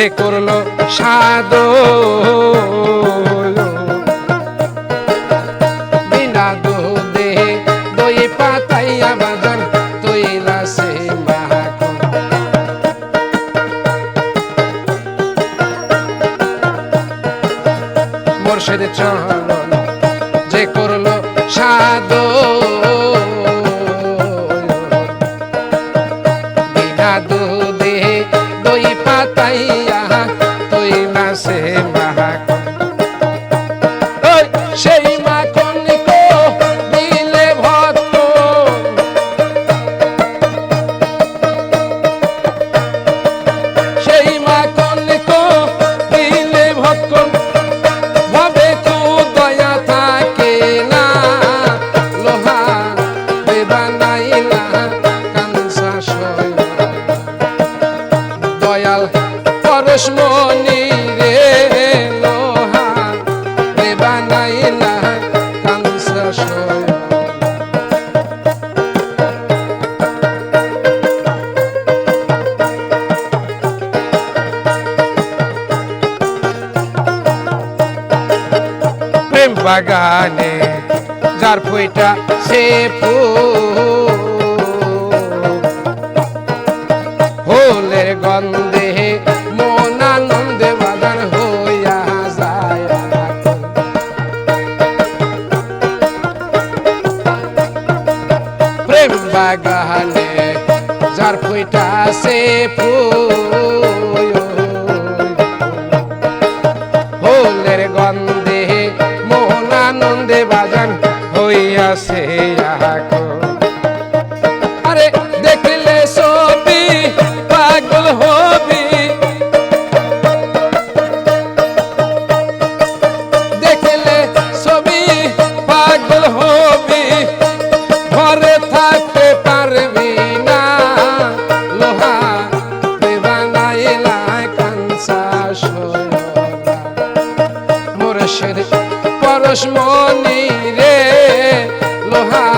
যে করল সাধু। বিনা দুধে দই পাতাইয়া বাজান তৈলা সে দই পাতাইয়া পরশমণি রে লোহা রে বানাইলা প্রেম বাগানে যার ফুইটা সে ফুল দেখলে দেখলে পাগল হবি। ঘরে থাকতে পারবি না। লোহা বানাইলা কাঞ্চা মুর্শিদ পরশমণি রে, লোহা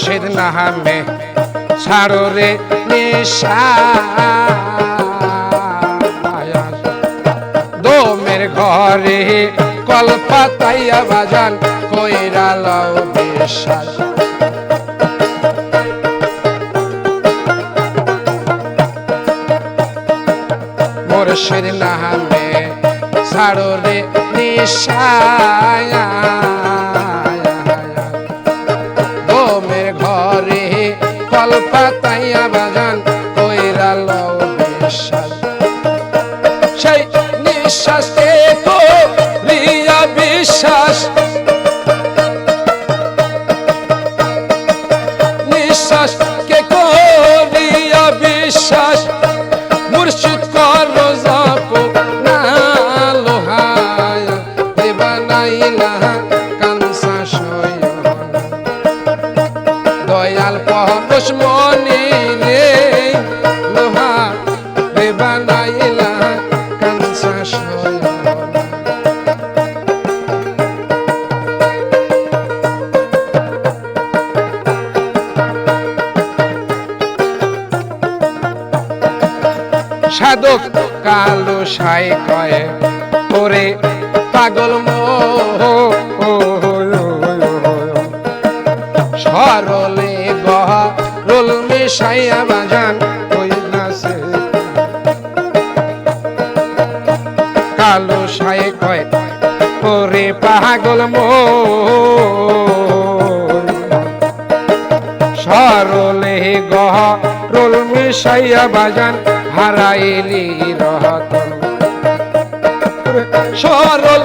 মুর্শিদ নাহামে ছাড়ো রে নিশা। দোমের ঘরে কলপাতাইয়া বাজান কইরা লও বিশ্বাস মুর্শিদ নামে ছাড়ো রে নিশায়। সেই নিঃশ্বাসকে তো রিয়া বিশ্বাস। নিঃশ্বাস কে করিয়া বিশ্বাস। মুর্শিদ কর জপ না লোহায় দেবানাইলা কানসা শয়ন দয়াল মনে কালো সাই কয় ওরে পাগল মোহ সরলে গহ রোল মিশাইয়া বাজান কইলাছে কালো সাই কয় ওরে পাগল মোহ সরলে গহ রোল মিশাইয়া বাজান হারাইলি রহত। সরল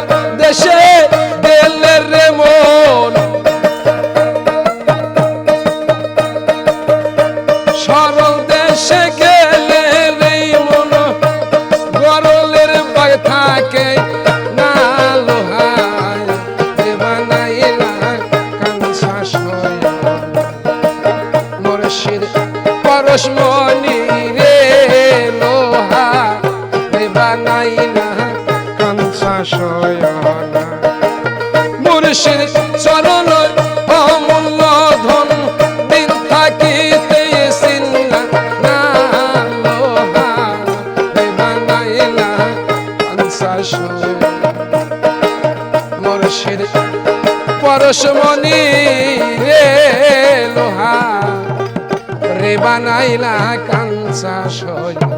পরশমণি রে, লোহা দেবানাইলা কাঞ্চা সয়না। মুর্শিদ চরণ অমূল্য ধন, দিন থাকিতে সিন্না না, লোহা দেবানাইলা কাঞ্চা সয়না। মুর্শিদ পরশমণি রে, লোহা রে বানাইলা কাঞ্চা সয়